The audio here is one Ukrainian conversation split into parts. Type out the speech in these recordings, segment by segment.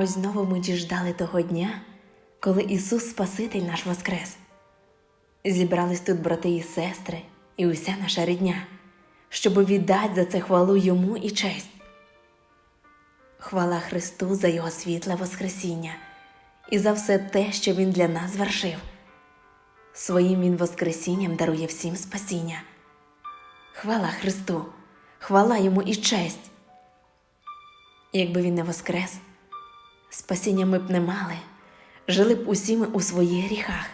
Ось знову ми діждали того дня, коли Ісус Спаситель наш воскрес. Зібрались тут брати і сестри, і уся наша рідня, щоб віддати за це хвалу йому і честь. Хвала Христу за Його світле Воскресіння і за все те, що Він для нас звершив. Своїм Він Воскресінням дарує всім спасіння. Хвала Христу, хвала йому і честь. Якби він не воскрес, спасіння ми б не мали, жили б усі ми у своїх гріхах,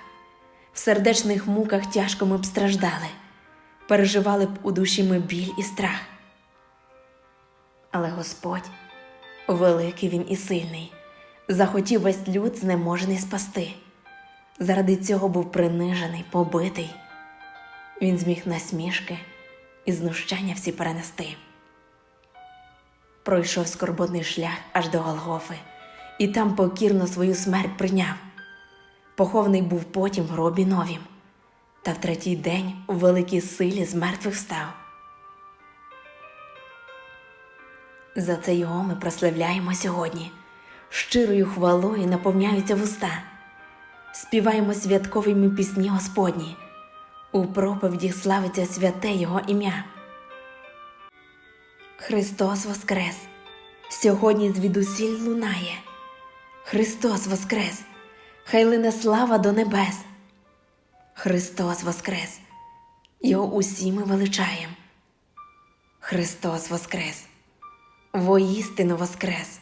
в сердечних муках тяжко ми б страждали, переживали б у душі ми біль і страх. Але Господь, великий він і сильний, захотів весь люд знеможений спасти. Заради цього був принижений, побитий. Він зміг насмішки і знущання всі перенести. Пройшов скорботний шлях аж до Голгофи, і там покірно свою смерть прийняв. Похований був потім в гробі новім, та в третій день у великій силі з мертвих став. За це його ми прославляємо сьогодні, щирою хвалою наповняються вуста, співаємо святковими пісні Господні, у проповідях славиться святе Його ім'я. Христос Воскрес! Сьогодні звідусіль лунає. Христос Воскрес! Хай лине слава до небес. Христос Воскрес! Його усі ми величаєм. Христос Воскрес! Воістину Воскрес!